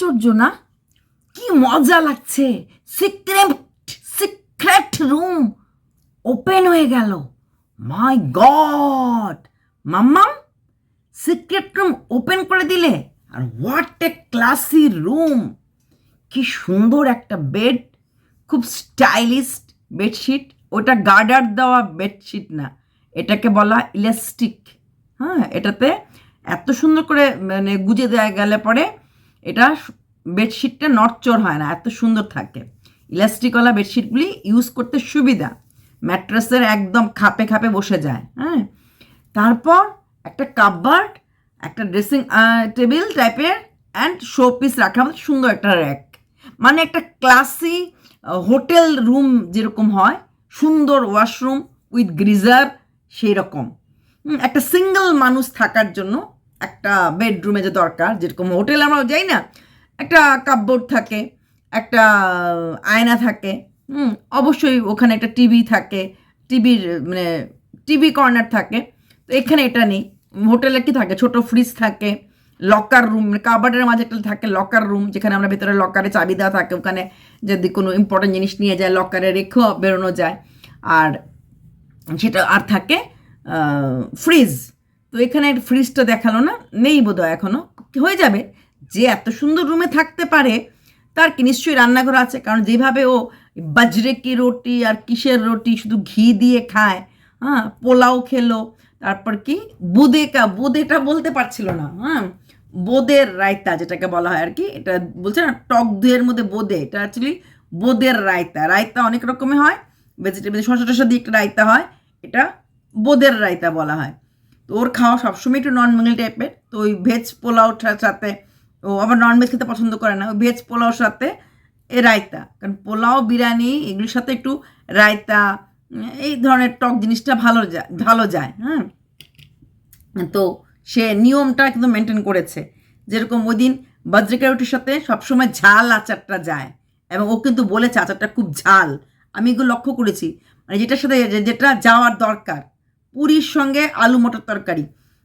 আশ্চর্য না? কি মজা লাগছে। সিক্রেট সিক্রেট রুম ওপেন হয়ে গেল। মাই গড মাম্মাম সিক্রেট রুম ওপেন করে দিলে? আর হোয়াট এ ক্লাসি রুম কি সুন্দর একটা বেড খুব স্টাইলিশ বেডশিট ওটা গার্ডার দেওয়া বেডশিট না। এটাকে বলা ইলাস্টিক হ্যাঁ এটাতে এত সুন্দর করে মানে গুজে দেওয়া গেলে পরে এটা বেডশিটটা নড়চড় হয় না, এত সুন্দর থাকে। ইলাস্টিকওয়ালা বেডশিটগুলি ইউজ করতে সুবিধা। ম্যাট্রেসের একদম খাপে খাপে বসে যায় হ্যাঁ? তারপর একটা কাপবার্ড একটা ড্রেসিং টেবিল টাইপের অ্যান্ড শো পিস রাখার মতো সুন্দর একটা র্যাক মানে একটা ক্লাসি হোটেল রুম যেরকম হয়, সুন্দর ওয়াশরুম উইথ গ্রিজার সেই রকম একটা সিঙ্গেল মানুষ থাকার জন্য একটা বেডরুমে যে দরকার, যেরকম হোটেল আমরা যাই না, একটা কাপবোর্ড থাকে, একটা আয়না থাকে, হুম, অবশ্যই ওখানে একটা টিভি থাকে টিভির মানে টিভি কর্নার থাকে, তো এখানে এটা নেই। হোটেলে কি থাকে? ছোট ফ্রিজ থাকে লকার রুম কাবার্ডের মাঝে একটা থাকে লকার রুম যেখানে আমরা ভেতরে লকারে চাবি দেওয়া থাকে, ওখানে যদি কোনো ইম্পর্টেন্ট জিনিস নিয়ে যায় লকারে রেখেও বেরোনো যায়। আর সেটা আর থাকে ফ্রিজ তো এখানে ফ্রিজটা দেখাল না, নেই বোধহয় এখনও হয়ে যাবে। যে এত সুন্দর রুমে থাকতে পারে, তার কি নিশ্চয়ই রান্নাঘর আছে? কারণ যেভাবে ও বাজরে কি রুটি আর কিসের রুটি, শুধু ঘি দিয়ে খায় হ্যাঁ পোলাও খেলো, তারপর কি বুদেকা, বুদেটা বলতে পারছিল না হ্যাঁ বোদের রায়তা যেটাকে বলা হয় আর কি, এটা বলছে না, টক দইয়ের মধ্যে বোদে, এটা অ্যাকচুয়ালি বোদের রায়তা। রায়তা অনেক রকমের হয় ভেজিটেবল শসা টসা দিয়ে একটা রায়তা হয়, এটা বোদের রায়তা বলা হয়। তো ওর খাওয়া সবসময় একটু নন টাইপের তো ওই ভেজ পোলাওটার সাথে ও আবার নন ভেজ খেতে পছন্দ করে না। ওই ভেজ পোলাওর সাথে এ রায়তা। কারণ পোলাও, বিরিয়ানি এগুলির সাথে একটু রায়তা, এই ধরনের টক জিনিসটা ভালো যায় ভালো যায় হ্যাঁ। তো সে নিয়মটা কিন্তু মেনটেন করেছে। যেরকম ওই দিন বজ্রিকা রুটির সাথে সবসময় ঝাল আচারটা যায়। এবং ও কিন্তু বলেছে আচারটা খুব ঝাল। আমি এগুলো লক্ষ্য করেছি। মানে যেটার সাথে যেটা যাওয়ার দরকার। পুরীর সঙ্গে আলু মটর তরকারি।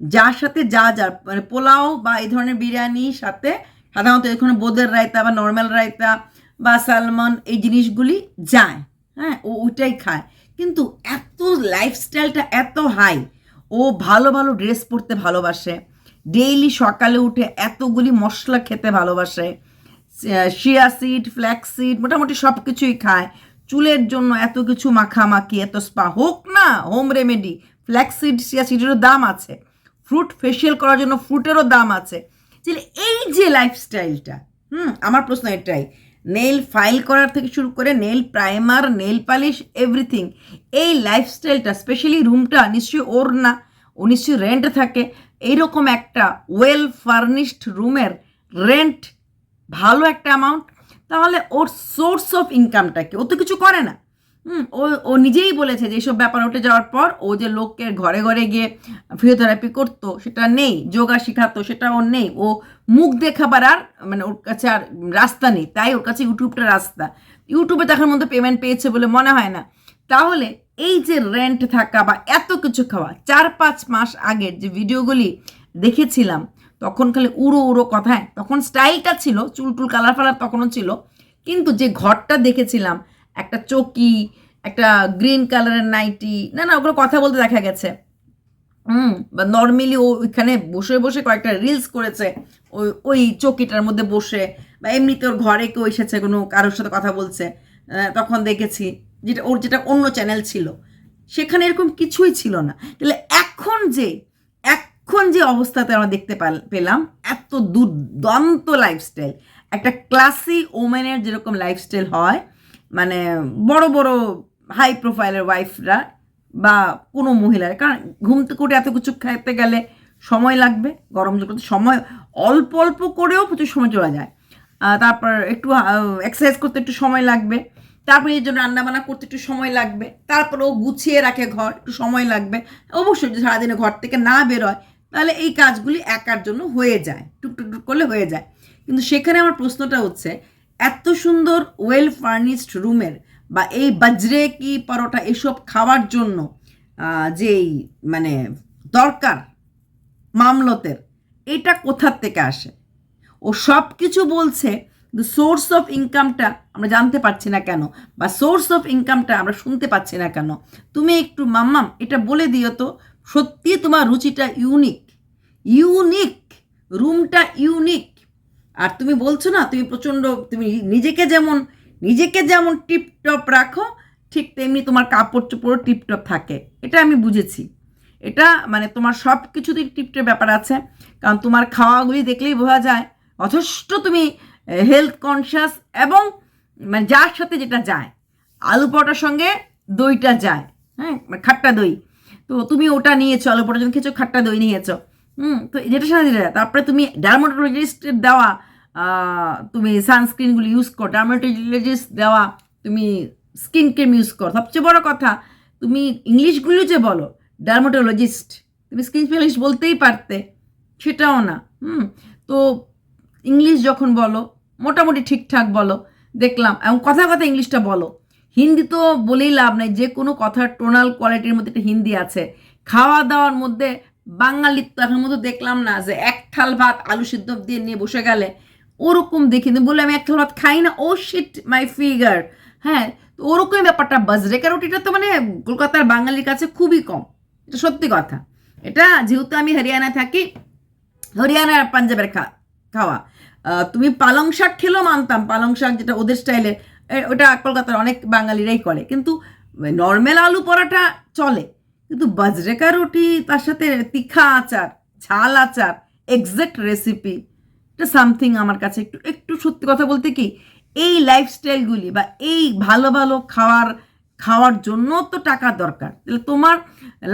যার সাথে যা যা মানে পোলাও বা এই ধরনের বিরিয়ানির সাথে সাধারণত এখানে বোদের রায়তা বা নর্মাল রায়তা বা সালমন এই জিনিসগুলি যায়। হ্যাঁ ও ওইটাই খায়। কিন্তু এত লাইফস্টাইলটা এত হাই ও ভালো ভালো ড্রেস পরতে ভালোবাসে। ডেইলি সকালে উঠে এতগুলি মশলা খেতে ভালোবাসে। শিয়া সিড ফ্ল্যাক্স সিড মোটামুটি সব কিছুই খায়। চুলের জন্য এত কিছু মাখামাখি, এত স্পা হোক না home remedy flax seed chia সিডেরও দাম আছে। ফ্রুট ফেসিয়াল করার জন্য ফ্রুটেরও দাম আছে। তাহলে এই যে লাইফস্টাইলটা হুম, আমার প্রশ্ন এটাই। নেল ফাইল করার থেকে শুরু করে nail primer nail polish everything এই লাইফস্টাইলটা স্পেশালি রুমটা নিশ্চয়ই ওর না ও নিশ্চয়ই রেন্ট থাকে, এইরকম একটা ওয়েল ফার্নিশড রুমের রেন্ট ভালো একটা অ্যামাউন্ট তাহলে ওর সোর্স অফ ইনকামটা কি? ও তো কিছু করে না। হুম, ও ও নিজেই বলেছে যে এইসব ব্যাপার উঠে যাওয়ার পর ও যে লোকের ঘরে ঘরে গিয়ে ফিজিওথেরাপি করতো, সেটা নেই, যোগা শেখাতো, সেটা ওর নেই। ও মুখ দেখাবার আর মানে ওর কাছে আর রাস্তা নেই। তাই ওর কাছে ইউটিউবটা রাস্তা। ইউটিউবে দেখার মধ্যে পেমেন্ট পেয়েছে বলে মনে হয় না। তাহলে এই যে রেন্ট থাকা বা এত কিছু খাওয়া, চার পাঁচ মাস আগের যে ভিডিওগুলি দেখেছিলাম তখন খালি উড়ো উড়ো কথায় তখন স্টাইলটা ছিল চুল টুল কালার ফালার তখনও ছিল, কিন্তু যে ঘরটা দেখেছিলাম, একটা চকি, একটা গ্রিন কালারের নাইটি না না, ওগুলো কথা বলতে দেখা গেছে। হুম, বা নর্মালি ও ওইখানে বসে বসে কয়েকটা রিলস করেছে, ওই ওই চকিটার মধ্যে বসে, বা এমনিতে ওর ঘরে কেউ এসেছে, কোনো কারোর সাথে কথা বলছে তখন দেখেছি যেটা, ওর যেটা অন্য চ্যানেল ছিল, সেখানে এরকম কিছুই ছিল না। তাহলে এখন যে এখন যে অবস্থাতে আমরা দেখতে পাল- পেলাম, এত দুর্দান্ত লাইফস্টাইল একটা ক্লাসি ওমেনের যেরকম লাইফস্টাইল হয় মানে বড় বড় হাই প্রোফাইলের ওয়াইফরা বা কোনো মহিলার, কারণ ঘুম থেকে এত কিছু খেতে গেলে সময় লাগবে, গরম করতে সময়, অল্প অল্প করেও প্রচুর সময় চলে যায়। তারপর একটু এক্সারসাইজ করতে একটু সময় লাগবে, তারপরে এর জন্য রান্নাবান্না করতে একটু সময় লাগবে তারপরে ও গুছিয়ে রাখে ঘর, একটু সময় লাগবে। অবশ্যই সারাদিনে ঘর থেকে না বেরোয় তাহলে এই কাজগুলি একার জন্য হয়ে যায় টুকটুক টুক করলে হয়ে যায়। কিন্তু সেখানে আমার প্রশ্নটা হচ্ছে, এত সুন্দর ওয়েল ফার্নিশড রুমের বা এই বাজরে কি পরোটা এসব খাওয়ার জন্য যেই মানে দরকার মামলতের, এটা কোথার থেকে আসে? ও সব কিছু বলছে, কিন্তু সোর্স অফ ইনকামটা আমরা জানতে পারছি না কেন? বা সোর্স অফ ইনকামটা আমরা শুনতে পাচ্ছি না কেন? তুমি একটু মাম্মাম, এটা বলে দিও তো সত্যি তোমার রুচিটা ইউনিক ইউনিক রুমটা ইউনিক আর তুমি বলছো না, তুমি প্রচণ্ড, তুমি নিজেকে যেমন নিজেকে যেমন টিপটপ রাখো, ঠিক তেমনি তোমার কাপড় চোপড়ও টিপটপ থাকে। এটা আমি বুঝেছি। এটা মানে তোমার সব কিছুতেই টিপটের ব্যাপার আছে, কারণ তোমার খাওয়াগুলি দেখলেই বোঝা যায়। যথেষ্ট তুমি হেলথ কনসিয়াস এবং মানে যার সাথে যেটা যায়, আলু পরোটার সঙ্গে দইটা যায় হ্যাঁ মানে খাট্টা দই। তো তুমি ওটা নিয়েছো, আলু পরোটা যখন খেয়েছো খাট্টা দই নিয়েছো। হুম, তো যেটা সাথে যেটা তারপরে তুমি ডার্মাটোলজিস্টের দেওয়া তুমি সানস্ক্রিনগুলো ইউজ করো। ডার্মাটোলজিস্ট দেওয়া তুমি স্কিন ক্রিম ইউজ করো। সবচেয়ে বড় কথা, তুমি ইংলিশগুলো যে বলো ডার্মাটোলজিস্ট তুমি স্কিন স্পেশালিস্ট বলতেই পারতে, সেটাও না। হুম, তো ইংলিশ যখন বলো, মোটামুটি ঠিকঠাক বলো, দেখলাম। এবং কথা কথা ইংলিশটা বলো। হিন্দি তো বলেই লাভ নাই, যে কোনো কথার টোনাল কোয়ালিটির মধ্যে একটা হিন্দি আছে। খাওয়া দাওয়ার মধ্যে বাঙালির তো এখন মতো দেখলাম না যে এক থাল ভাত আলু সিদ্ধ দিয়ে নিয়ে বসে গেলে ওরকম দেখি বললে আমি এক থাল ভাত খাই না? ও শিট মাই ফিগার হ্যাঁ তো ওরকমই ব্যাপারটা। বাজরেকা রুটিটা তো মানে কলকাতার বাঙালির কাছে খুবই কম। এটা সত্যি কথা। এটা যেহেতু আমি হরিয়ানায় থাকি, হরিয়ানা পাঞ্জাবের খা, খাওয়া। তুমি পালং শাক খেলেও মানতাম। পালং শাক যেটা ওদের স্টাইলে ওটা কলকাতার অনেক বাঙালিরাই করে। কিন্তু নর্মাল আলু পরাটা চলে। কিন্তু বাজরেকা রুটি, তার সাথে তিখা আচার, ঝাল আচার এক্সাক্ট রেসিপি এটা সামথিং আমার কাছে একটু একটু সত্যি কথা বলতে কি, এই লাইফস্টাইলগুলি বা এই ভালো ভালো খাওয়ার খাওয়ার জন্য তো টাকা দরকার। তাহলে তোমার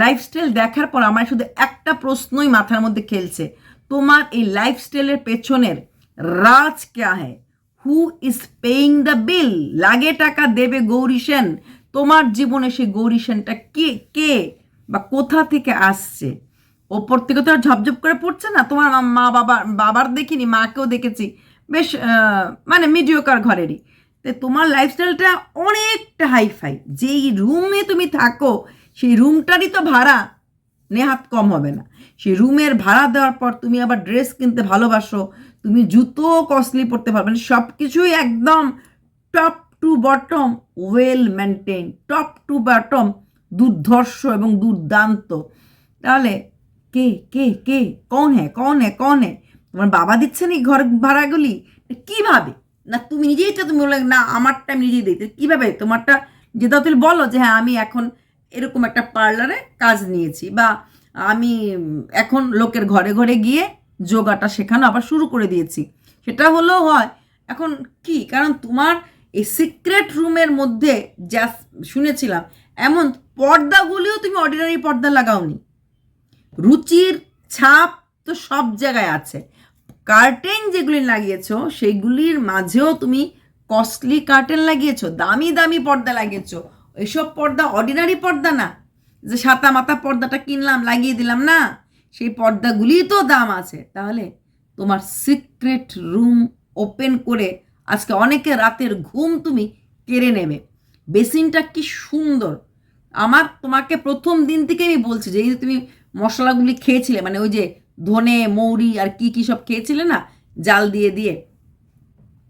লাইফস্টাইল দেখার পর আমার শুধু একটা প্রশ্নই মাথার মধ্যে খেলছে, তোমার এই লাইফস্টাইলের পেছনের রাজ ক্যা হ্যায় who is paying the bill লাগে টাকা দেবে গৌরী সেন। তোমার জীবনে সেই গৌরী সেনটা কে কে বা কোথা থেকে আসছে? ওপর থেকে তো আর ঝপঝপ করে পড়ছে না? তোমার মা- মা বাবা, বাবার দেখিনি, মাকেও দেখেছি। বেশ মানে মিডিওকার ঘরেরই। তো তোমার লাইফস্টাইলটা অনেকটা হাইফাই যেই রুমে তুমি থাকো, সেই রুমটারই তো ভাড়া। নেহাত কম হবে না। সেই রুমের ভাড়া দেওয়ার পর তুমি আবার ড্রেস কিনতে ভালোবাসো। তুমি জুতো কস্টলি পরতে পারবে মানে সব কিছুই একদম top to bottom well maintain top to bottom দুর্ধর্ষ এবং দুর্দান্ত। তাহলে কে কে কে, কন হ্যাঁ কন হ্যাঁ কন হ্যাঁ তোমার বাবা দিচ্ছে না ঘর ভাড়াগুলি? কীভাবে? না তুমি নিজেই তো তুমি বলে না, আমারটা আমি নিজেই দিই। তো কীভাবে? তোমারটা যে দাও তুমি বলো যে হ্যাঁ আমি এখন এরকম একটা পার্লারে কাজ নিয়েছি বা আমি এখন লোকের ঘরে ঘরে গিয়ে যোগাটা শেখানো আবার শুরু করে দিয়েছি। সেটা হলেও হয়, এখন কি? কারণ তোমার এই সিক্রেট রুমের মধ্যে যা শুনেছিলাম, এমন পর্দাগুলিও তুমি অর্ডিনারি পর্দা লাগাওনি। রুচির ছাপ তো সব জায়গায় আছে। কার্টেন যেগুলি লাগিয়েছো, সেইগুলির মাঝেও তুমি কস্টলি কার্টেন লাগিয়েছো, দামি দামি পর্দা লাগিয়েছো। এসব পর্দা অর্ডিনারি পর্দা না। যে সাতা মাতা পর্দাটা কিনলাম, লাগিয়ে দিলাম না। সেই পর্দাগুলি তো দাম আছে। তাহলে তোমার সিক্রেট রুম ওপেন করে আজকে অনেকে রাতের ঘুম তুমি কেড়ে নেবে। বেসিনটা কি সুন্দর। আমার তোমাকে প্রথম দিন থেকে আমি বলছি যে তুমি মশলাগুলি খেয়েছিলে মানে ওই যে ধনে, মৌরি আর কি কি সব খেয়েছিলে না, জাল দিয়ে দিয়ে।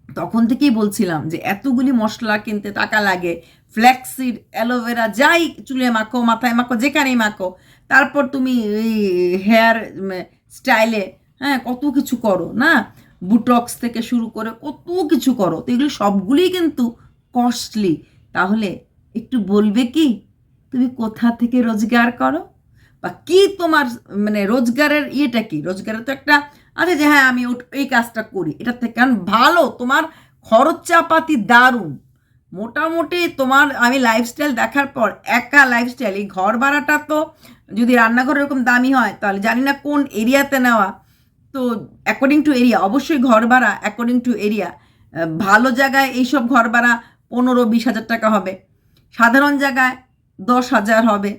তখন থেকেই বলছিলাম যে, এতগুলি মশলা কিনতে টাকা লাগে। ফ্ল্যাক্সিড, অ্যালোভেরা, যাই চুলে মাখো, মাথায় মাখো, যেখানেই মাখো তারপর তুমি হেয়ার স্টাইলে হ্যাঁ কত কিছু করো, না? বুটক্স থেকে শুরু করে কত কিছু করো, তো এগুলো সবগুলিই কিন্তু কস্টলি তাহলে একটু বলবে কি? তুমি কোথা থেকে রোজগার করো? বা কি তোমার মানে রোজগারের ইয়েটা কি? রোজগারের তো একটা আছে যে হ্যাঁ আমি এই কাজটা করি। এটা থেকে কারণ ভালো, তোমার খরচাপাতি দারুণ। মোটামুটি তোমার, আমি লাইফস্টাইল দেখার পর একা লাইফস্টাইল এই ঘর ভাড়াটা তো যদি রান্নাঘর এরকম দামি হয়, তাহলে জানি না কোন এরিয়াতে নেওয়া। তো অ্যাকর্ডিং টু এরিয়া অবশ্যই ঘর ভাড়া অ্যাকর্ডিং টু এরিয়া ভালো জায়গায় এইসব ঘর ভাড়া পনেরো বিশ হাজার টাকা হবে। সাধারণ জায়গায় দশ হাজার হবে।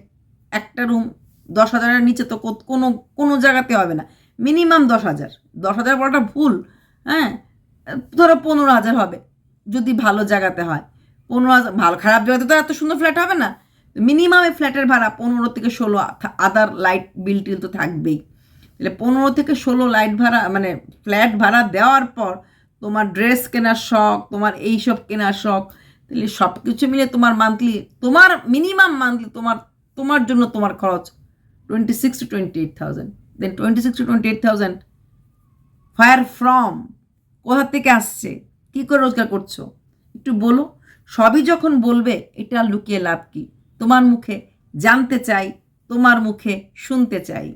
একটা রুম দশ হাজারের নিচে তো কোনো কোনো জায়গাতে হবে না। মিনিমাম দশ হাজার। দশ হাজার বড়টা ভুল। হ্যাঁ? ধরো পনেরো হাজার হবে। যদি ভালো জায়গাতে হয়। পনেরো হাজার ভালো খারাপ জায়গাতে তো এত সুন্দর ফ্ল্যাট হবে না। মিনিমাম ফ্ল্যাটের ভাড়া পনেরো থেকে ষোলো আদার লাইট বিল টিল তো থাকবেই। তাহলে পনেরো থেকে ষোলো লাইট ভাড়া মানে ফ্ল্যাট ভাড়া দেওয়ার পর তোমার ড্রেস কেনার শখ, তোমার এই সব কেনার শখ, তাহলে সব কিছু মিলে তোমার মান্থলি তোমার মিনিমাম মান্থলি তোমার তোমার জন্য তোমার খরচ twenty six to twenty eight thousand then twenty six to twenty eight thousand fire from কোথা থেকে আসছে? কী করে রোজগার করছ? একটু বলো। সবই যখন বলবে, এটা লুকিয়ে লাভ কি? তোমার মুখে জানতে চাই তোমার মুখে শুনতে চাই।